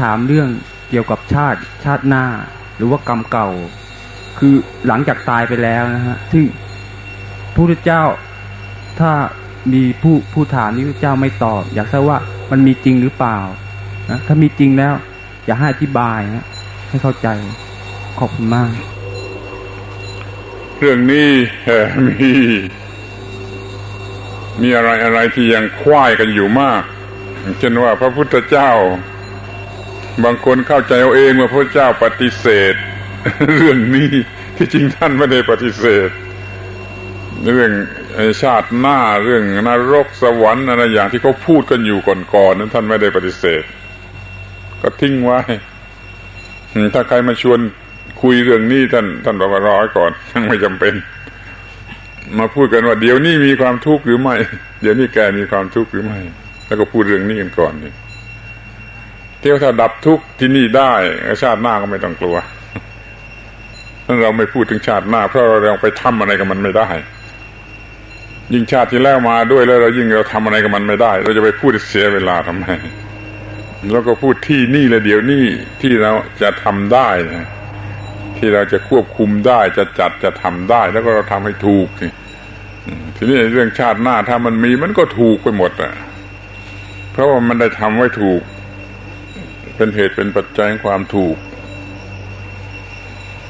ถามเรื่องเกี่ยวกับชาติชาติหน้า หรือว่ากรรมเก่า คือหลังจากตายไปแล้วนะฮะซึ่งพระพุทธเจ้าถ้ามีผู้ผู้ถามนี้พระเจ้าไม่ตอบ อยากทราบว่ามันมีจริงหรือเปล่านะถ้ามีจริงแล้ว อยากให้อธิบายนะให้เข้าใจขอบคุณมาก เรื่องนี้มีมีอะไรอะไรที่ยังควายกันอยู่มาก เช่นว่าพระพุทธเจ้า บางคนเข้าใจเอาเองว่าพระเจ้าปฏิเสธ เรื่องนี้ที่จริงท่านไม่ได้ปฏิเสธ เรื่องชาติหน้าเรื่องนรกสวรรค์อะไรอย่างที่เขาพูดกันอยู่ก่อนๆนั้นท่านไม่ได้ปฏิเสธ ก็ทิ้งไว้ถ้าใครมาชวนคุยเรื่องนี้ท่านท่านบอกว่ารอก่อนยังไม่จำเป็น มาพูดกันว่าเดี๋ยวนี้มีความทุกข์หรือไม่ เดี๋ยวนี้แกมีความทุกข์หรือไม่ แล้วก็พูดเรื่องนี้กันก่อนนี่ ที่ยวถ้าดับทุกข์ที่นี่ได้ชาติหน้าก็ไม่ต้องกลัวถ้าเราไม่พูดถึงชาติหน้า เพราะเราไปทำอะไรกับมันไม่ได้ ยิ่งชาติที่แล้วมาด้วยแล้วเรายิ่งเราทำอะไรกับมันไม่ได้ เราจะไปพูดเสียเวลาทำไมแล้วก็พูดที่นี่และเดี๋ยวนี้ที่เราจะทำได้นะที่เราจะควบคุมได้จะจัดจะทำได้ แล้วก็เราทำให้ถูกนี่ทีนี้เรื่องชาติหน้าถ้ามันมีมันก็ถูกไปหมดอะ เพราะว่ามันได้ทำไว้ถูก เป็นเหตุเป็นปัจจัยความถูก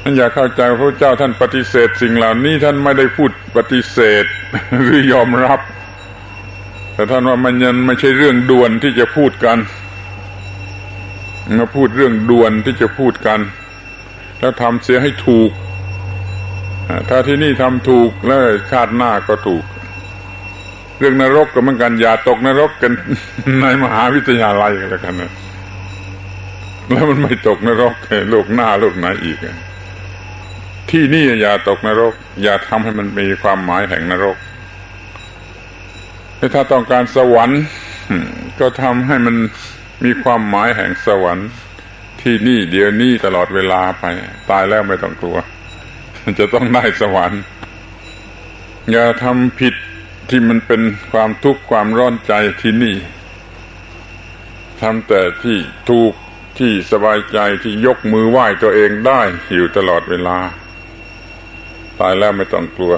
ท่านอยากเข้าใจพระเจ้าท่านปฏิเสธสิ่งเหล่านี้ท่านไม่ได้พูดปฏิเสธหรือยอมรับ แต่ท่านว่ามันยังไม่ใช่เรื่องด่วนที่จะพูดกันมาพูดเรื่องด่วนที่จะพูดกัน แล้วทำเสียให้ถูก ถ้าที่นี่ทำถูกแล้วชาติหน้าก็ถูก เรื่องนรกก็เหมือนกันอย่าตกนรกกันในมหาวิทยาลัยกันแล้วกันนะ แล้วมันไม่ตกนรกโลกหน้าโลกไหนอีก ที่นี่อย่าตกนรก อย่าทำให้มันมีความหมายแห่งนรกถ้าต้องการสวรรค์ก็ทำให้มันมีความหมายแห่งสวรรค์ ที่นี่เดี๋ยวนี้ตลอดเวลาไป ตายแล้วไม่ต้องกลัวจะต้องได้สวรรค์อย่าทำผิดที่มันเป็นความทุกข์ความร้อนใจที่นี่ทำแต่ที่ถูก ที่สบายใจที่ยกมือไหว้ตัวเองได้อยู่ตลอดเวลา ตายแล้วไม่ต้องกลัว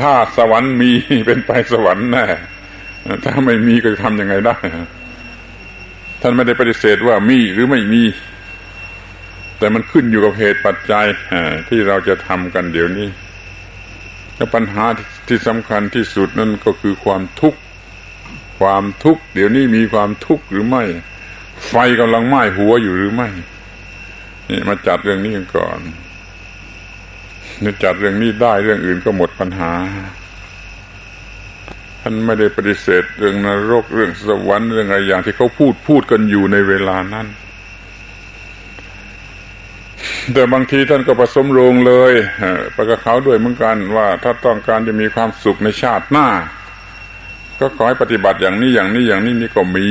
ถ้าสวรรค์มีเป็นไปสวรรค์แน่ถ้าไม่มีก็จะทำยังไงได้ ท่านไม่ได้ปฏิเสธว่ามีหรือไม่มี แต่มันขึ้นอยู่กับเหตุปัจจัยที่เราจะทำกันเดี๋ยวนี้และปัญหาที่สำคัญที่สุดนั่นก็คือความทุกข์ความทุกข์เดี๋ยวนี้มีความทุกข์หรือไม่ ไฟกำลังไหม้หัวอยู่หรือไม่นี่มาจัดเรื่องนี้กันก่อนนี่จัดเรื่องนี้ได้เรื่องอื่นก็หมดปัญหา ท่านไม่ได้ปฏิเสธเรื่องนรกเรื่องสวรรค์เรื่องอะไรอย่างที่เขาพูดพูดกันอยู่ในเวลานั้น แต่บางทีท่านก็ผสมโรงเลยประกาเขาด้วยเหมือนกันว่า ถ้าต้องการจะมีความสุขในชาติหน้า ก็ขอให้ปฏิบัติอย่างนี้อย่างนี้อย่างนี้นี่ก็มี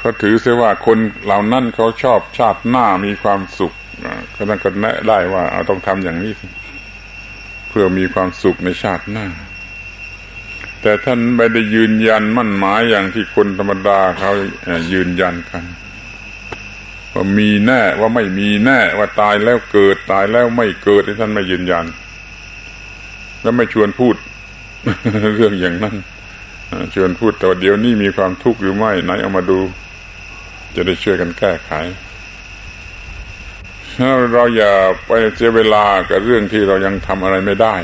เขาถือเสียว่าคนเหล่านั้นเขาชอบชาติหน้ามีความสุขก็ต้องก็แนะได้ว่าเอาต้องทำอย่างนี้ เพื่อมีความสุขในชาติหน้า แต่ท่านไม่ได้ยืนยันมั่นหมายอย่างที่คนธรรมดาเขายืนยันกันว่ามีแน่ว่าไม่มีแน่ว่าตายแล้วเกิดตายแล้วไม่เกิดที่ท่านไม่ยืนยัน แล้วไม่ชวนพูด เรื่องอย่างนั้นชวนพูดแต่เดี๋ยวนี้มีความทุกข์หรือไม่ไหนเอามาดู จะได้ช่วยกันแก้ไข เราอย่าไปเสียเวลากับเรื่องที่เรายังทำอะไรไม่ได้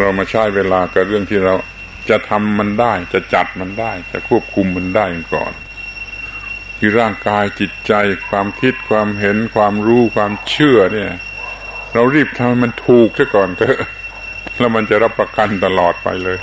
เรามาใช้เวลากับเรื่องที่เราจะทำมันได้ จะจัดมันได้ จะควบคุมมันได้ก่อนคือร่างกายจิตใจความคิดความเห็นความรู้ความเชื่อเนี่ย เรารีบทำมันถูกซะก่อนเถอะแล้วมันจะรับประกันตลอดไปเลย